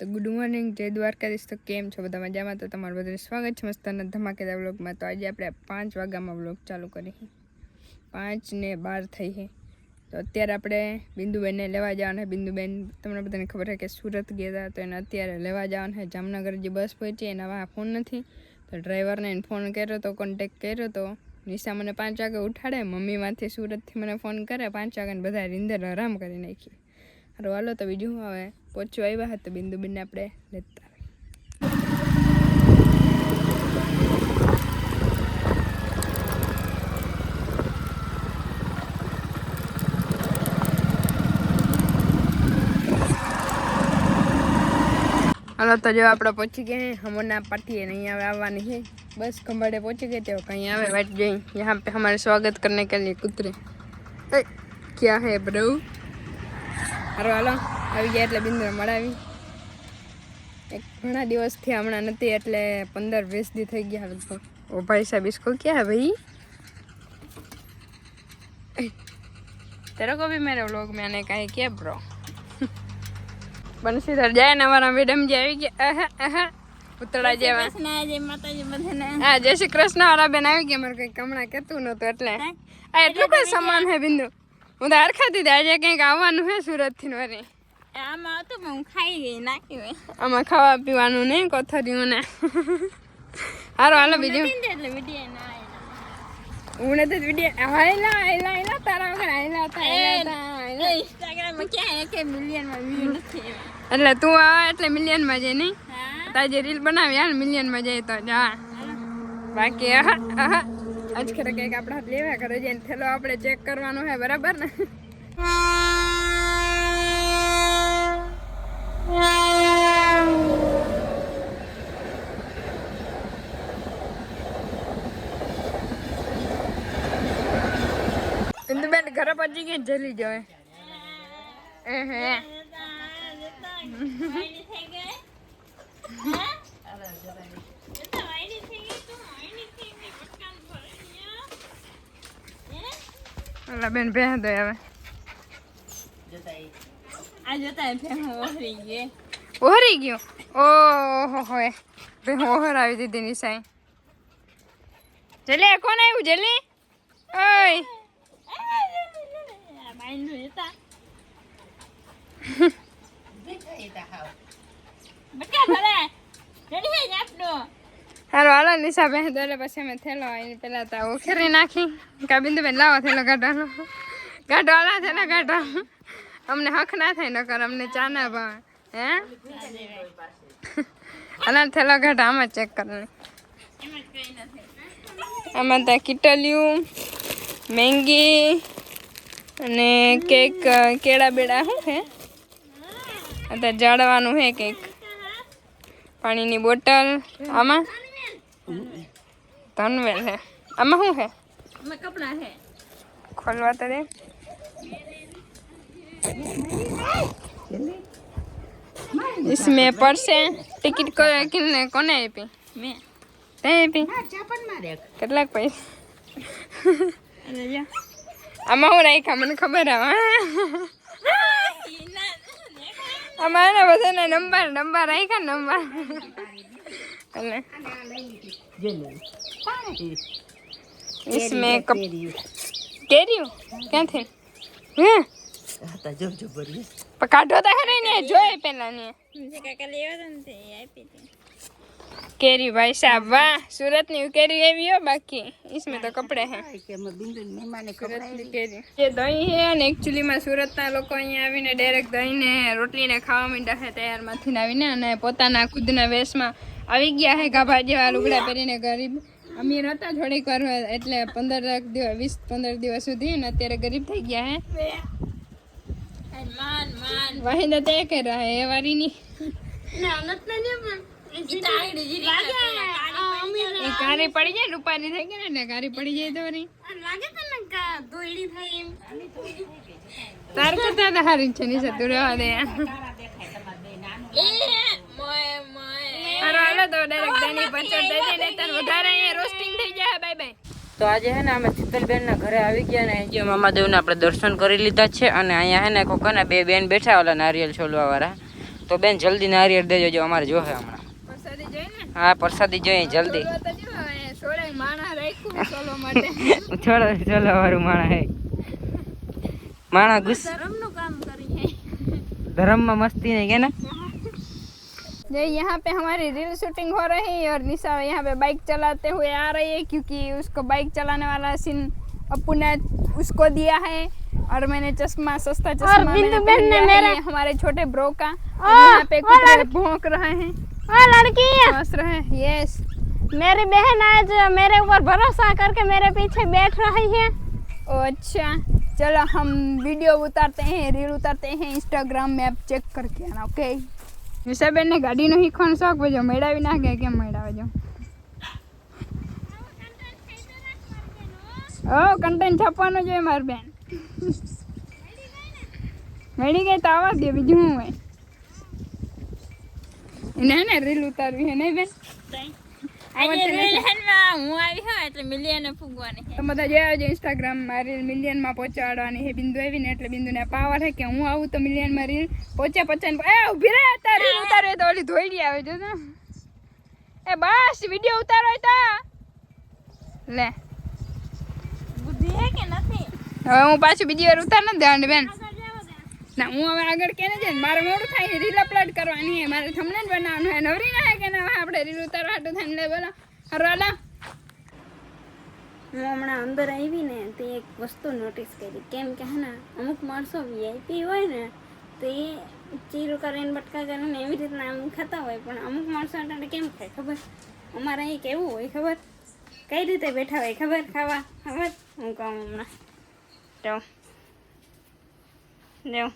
તો good morning, જય દ્વારકાધીશ. તો કેમ છો બધા મજામાં? તો તમારું બધાને સ્વાગત છે મસ્તના ધમાકેદાર વ્લોગમાં. તો આજે આપણે પાંચ વાગ્યામાં વ્લોગ ચાલુ કરી પાંચ ને બાર થઈ છે. તો અત્યારે આપણે બિંદુબેનને લેવા જવાના બિંદુબેન, તમને બધાને ખબર છે કે સુરત ગયા હતા, તો એને અત્યારે લેવા જવાના છે. જામનગર જે બસ પહોંચી એના વાહ ફોન નથી. તો ડ્રાઈવરને એને ફોન કર્યો તો કોન્ટેક કર્યો તો, નિશા મને પાંચ વાગે ઉઠાડે. મમ્મીમાંથી સુરતથી મને ફોન કરે. પાંચ વાગે બધા રીંદર આરામ કરી નાખી. સારું હાલો તો બીજું હવે પહોંચવા तो હતા બિંદુબેનને આપણે લેતા. હાલો, તો જો આપણે પહોંચી ગયા હમણાં પાર્ટી नहीं आवा नहीं है बस खंबाड़े पोची गए तो कहीं आवे बैठ गए यहाँ पे हमारे स्वागत करने के लिए कुतरे क्या है ब्रो अरे वाला આવી ગયા એટલે બિંદુ મળાવી એક ઘણા દિવસથી હમણાં નથી એટલે પંદર વીસ દી થઈ ગયા લગભગ ઓ ભાઈ સાહેબ इसको क्या है भाई तेरे को भी मेरे व्लॉग में आने का है क्या ब्रो બંશીધર જાય ને અમારા મેડમ જે આવી ગયા આહા, આહા, પૂતળા જેવા જય માતાજી બધાને હા જય શ્રી કૃષ્ણ વાળા બેન આવી ગયા મારે કઈ હમણાં કેતું નતું એટલે આ એટલું કઈ સમાન હે બિંદુ હું તો હરખાતી હતી આજે કંઈક આવવાનું હે સુરત થી વરી આમાં પણ હું ખાઈ ગઈ નાખ્યું આમાં ખાવા પીવાનું નહીં કોથરિયું ને. હારો હાલો બીજું. એટલે વીડિયો ના હું નથી વીડિયો. હાયલા હાયલા હાયલા તારા વગર હાયલા હતા હાયલા. ઇન્સ્ટાગ્રામમાં ક્યાં એક મિલિયનમાં વ્યૂ નથી એટલે તું આવે એટલે મિલિયનમાં જાય નહીં તાજે રીલ બનાવી હાલ મિલિયનમાં જાય તો જા. બાકી આજ ખરે કંઈક આપણા હાથ લેવા કરે છે થેલો આપણે ચેક કરવાનો હે બરાબર ને? પહોંચી ગઈ ને જલ્દી જોવે ઓલા બેન પહે દો હવે. ઓહરી ગયે? ઓહો હોય બે ઓહર આવી દીધી નિશાઈ જલ્દી કોણ આવ્યું જલ્દી ઓય. માઇન્ડ જોતા બકા ભલે રેડી હે આપનો હાલો નિશા બેન દોલે પછી અમે થેલો એની પેલા તા ઉખેરી નાખી કા બિંદુ બેન લાવો થેલો ગાઢવાનો ગાઢો હાલા થેલો ગાઢો અમને હક ના થાય નકર અમને ચા ના ભાવે હે હાલા થેલો ગાઢો આમાં ચેક નથી આમાં ત્યાં કીટલિયું મેંગી અને કેક અ, કેળા બેડા શું છે અત્યારે જાળવાનું છે કેક પાણીની બોટલ આમાં ધનવેલ છે આમાં શું છે એમાં કપડા હે ખોલવા તો દે इसमें પડશે ટિકિટ કોને કોને આપી મેં તે આપી કેટલાક પૈસા અરે જા આમાં હું રાખ્યા મને ખબર આવે આમાં એના બધાના નંબર નંબર રાખ્યા નંબર એટલે इसमें कप કેરીઓ ક્યાંથી હે પણ કાઢો તો ખરી ને જોઈ પેલા ને જે કાકા લેવા હતા ને તે આપી હતી કેરી ભાઈ સાહેબ વાહ સુરતની કેરી એવી હો બાકી. इसमें તો કપડે હે. કેરી. દહીં હે અને એકચ્યુઅલી માં સુરત ના લોકો અહીંયા આવીને ડાયરેક્ટ દહીં ને રોટલી ને ખાવા માંડ્યા છે તૈયારમાંથી આવીને અને પોતાના ખુદના વેશમાં આવી ગયા હે ગાભા જેવા લુગડા પહેરીને ગરીબ. અમીર હતા થોડીક વાર એટલે પંદર દિવસ વીસ પંદર દિવસ સુધી અને અત્યારે ગરીબ થઈ ગયા હે. વાહિંદા તે કે રહે એ વારીની. ના નથી પણ. કારી પડી જાય રૂપાની થઈ ગઈ ને કારી પડી જાય તો વળી લાગે તને કા દોયડી થઈ એમ. તાર કરતા તો હારી છે ની તું રહેવા દે. તો ડાયરેક્ટ દહીં પચડ દઈ દે નહીંતર વધારે અહીંયા રોસ્ટિંગ થઈ જાય બાય બાય તો આજે હે ને અમે શીતલબેન ના ઘરે આવી ગયા ને જે મામાદેવ આપણે દર્શન કરી લીધા છે અને અહીંયા હે ને કોકના બે બેન બેઠા ઓલા નારિયેલ છોલવા વાળા તો બેન જલ્દી નારિયેળ દેજો જો અમારે જોહે હમણાં. ને હા પ્રસાદી જોઈએ જલ્દી સોલવા તો જો, એ સોળે માણસ રાખ્યું સોલવા માટે થોડો ચલો વાળું માણા હે માણા ગુસ્સ ધર્મનું કામ કરી હે ધર્મમાં મસ્તી નહીં કે ને जो यहाँ पे हमारी रील शूटिंग हो रही है और निशा यहाँ पे बाइक चलाते हुए आ रही है क्योंकि उसको बाइक चलाने वाला सीन अप्पू ने उसको दिया है और मैंने चश्मा सस्ता चश्मा मैंने बिंदु पहन बहन ने लिया है, मेरा- ये हमारे छोटे ब्रो का और यहाँ पे कुछ भौंक रहे हैं ओ लड़की हंस रहे हैं यस मेरी बहन आज मेरे ऊपर भरोसा करके मेरे पीछे बैठ रही है ओ अच्छा चलो हम वीडियो उतारते हैं रील उतारते हैं इंस्टाग्राम में आप चेक करके आना ओके નિશાબેન ને ગાડીનો શીખવાનો શોખ પછી મેળાવી નાખે કેમ મેળાવે જો ઓ કન્ટેન્ટ છાપવાનું જોઈએ મારી બેન મળી ગઈ તો આવા દે બીજું શું હોય ના ને રીલ ઉતારવી હે નહીં બેન? આજે હું આવી હા એટલે મિલિયને ફૂગવાની તો બધા જોયા આવજો ઇન્સ્ટાગ્રામમાં રીલ મિલિયનમાં પહોંચાડવાની છે બિંદુ આવી ને એટલે બિંદુને પાવર છે કે હું આવું તો મિલિયનમાં રીલ પહોંચે પહોંચે ને એ ઊભી રહે તાર રીલ ઉતારે તો ઓલી ધોઈડી આવે જો તો એ બસ વિડિયો ઉતારો તો. લે. બુદ્ધિ હે કે નથી? હવે હું પાછું બીજી વાર ઉતાર નથી દેવાની બેન. ના, હું હવે આગળ કેને છે મારે મોડું થાય છે રીલ અપલોડ કરવાની છે. મારે થંબનેલ બનાવવાનું છે. નવરી ના હે કે ના હવે આપણે રીલ ઉતારવા હાટું થઈને લે બોલો. હરો, હાલો. હું હમણાં અંદર આવી ને, તે એક વસ્તુ નોટિસ કરી. કેમ કે હે ને, અમુક માણસો વીઆઈપી હોય ને, તો એ ચીરું કરીને, બટકા કરીને એવી રીતના આમ ખાતા હોય. પણ અમુક માણસો અટાણે કેમ ખાય ખબર? અમારે અહીં કેવું હોય ખબર? કઈ રીતે બેઠા હોય ખબર? ખાવા? ખબર? હું કહું હમણાં. તો જો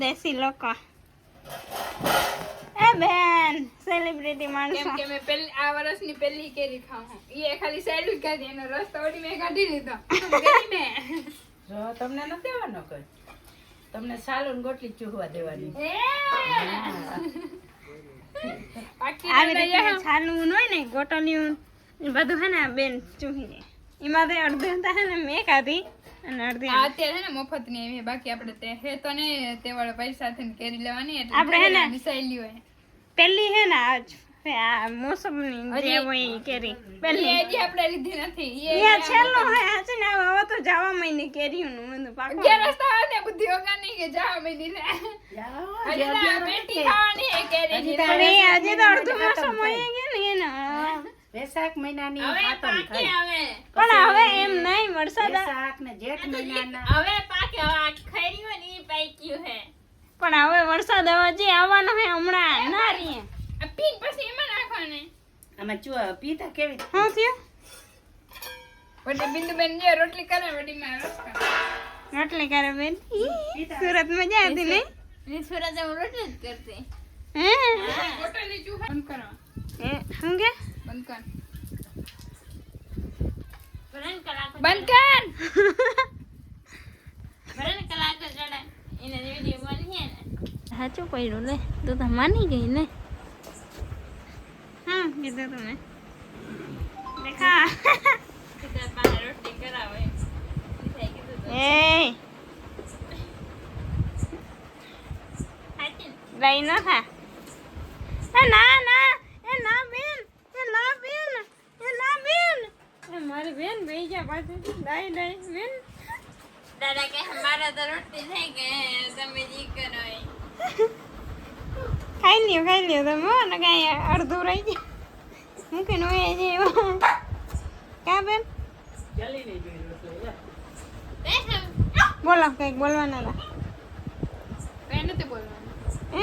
દેશી લોકો એ બેન સેલિબ્રિટી માણસો. કેમ કે મેં પહેલી આ વર્ષની પહેલી કેરી ખાઉં એ ખાલી સાઈડ જ કાઢી એનો રસ તોડી મેં કાઢી લીધો. ગઈ મેં? જો તમને નથી દેવાનો કોઈ? તમને સાલુન ગોટલી ચૂહવા દેવાની. આવી રીતે. છાલવું હોય ને ગોટલી એ બધું હે ને આ બેન ચૂહી લે એમાં તો અડધી તો હે ને મેં ખાધી. અને અડધી આ અત્યારે હે ને મફતની આવી બાકી આપણે તે હે તો ને તે વાળા પૈસા થી કેરી લેવાની એટલે આપણે હે ને- મિસાઈલી હોય. પેલી હે ને આજ આ મોસમની જે હોય ઈ કેરી એ પેલી. હજી આપણે લીધી નથી. એ યા છેલ્લો હે આ છે ને હવે તો જવા મહિને કેરીઓનું બધું પાકું. અગિયાર રસ્તા આવે ને બુદ્ધિ વગર નહીં કે જા મેં લે. હજી તો આ પેટી ખાવાની હે કેરી અરે આજે તો અડધું મોસમ હોય ગયા ને. એના વૈશાખ મહિનાની થઈ પણ હવે એમ નહીં વરસાદ વૈશાખ ને જેઠ મહિનાના. હવે પાકે હવે આ ખરી હોય ને ઈ પાક્યું હે. પણ હવે વરસાદ હવે જે આવવાનો હે હમણાં ના રીએ. આ પછી એમાં નાખવાને. આમાં ચૂ પીતા કેવી હું થયું? વડી બિંદુ બેન જે રોટલી કરે વડી માં રોટલી કરે બેન? સુરત મજા આવતી નહીં? ની સુરત હું રોટલી જ કરતી. હે? હોટલની ચૂહા. બંધ કરો. એ શું કે? બંધ કર. બંધ કર સાચું પડ્યું ને તો તો માની ગઈ ને. હા કીધું તમે દેખા. એ. લઈ ન ખા. ના ના એ ના બેન એ ના બેન એ ના બેન એ મારી બેન બેહી જા પાછી લઈ બેન દાદા કે હમારા તો રોટી થઈ ગઈ તમે જી કરો ખાઈ લ્યો ખાઈ લ્યો તમે અને કાંઈ અડધું રહી ગયું હું કે નો એ જે કા બેન બોલો કંઈક બોલવાના હતા બોલવાનું હે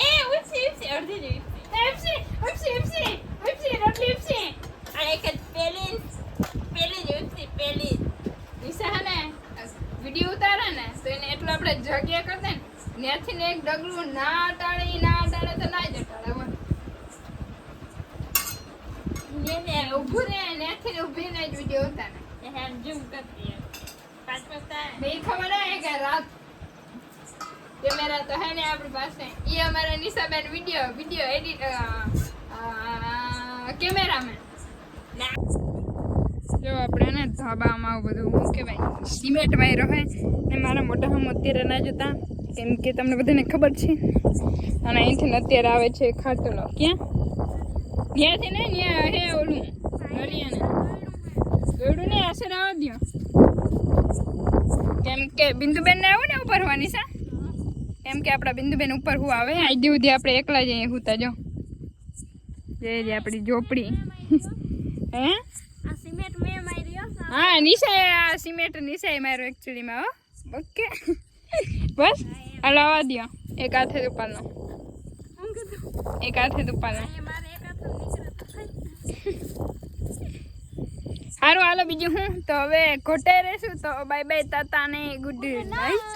એ ઉપસી અડધી જ ઉપસી ઉપસી ઉપસી ઉપસી રોટલી એક જ પેલી જ ઉપસી પેલી નિશા હે ને વીડિયો ઉતારે ને તો એને એટલું આપણે જગ્યા કરી દે ને ત્યાંથી ને એક ડગલું ના ટાળે ઈ ના ટાળે તો ના જ ટાળે બોલ. ને ઊભું રહે ને ત્યાંથી ને ઊભી ને જ વીડિયો ઉતારે. હેમ ઝૂમ કરતી પાંચ પાંચ ને ઈ ખબર હે કે રાત કેમેરા તો હે ને આપણી પાસે. ઈ અમારા Nishaben video video edit cameraman જો આપણે ને ધાબામાં આવું બધું હું કહેવાય સિમેન્ટ વાયરો હે ને મારા મોટા હમ અત્યારે ના જોતા. કેમ કે તમને બધાને ખબર છે. અને અહીંથી અત્યારે આવે છે ખાટલો. ક્યાં? ત્યાંથી ને ત્યાં હે ઓલું નલિયાને દોડું ને આશર આવવા દો કેમ કે બિંદુબેન ને આવું ને ઉપર હોવાની સા કેમ કે આપણા બિંદુબેન ઉપર હું આવે. આજે સુધી આપણે એકલા જઈએ હુતા જો. જે જે આપણી ઝોપડી. હે? હા, નિશાએ આ સિમેન્ટ નિશાએ મારો એકચ્યુઅલીમાં હો. ઓકે. બસ હાલો આવવા દો એક હાથે કીધું એક હાથે થાય. સારું હાલો બીજું હું તો હવે ઘોટે રહેશું તો બાય બાય તાતા ને ગુડ નાઇટ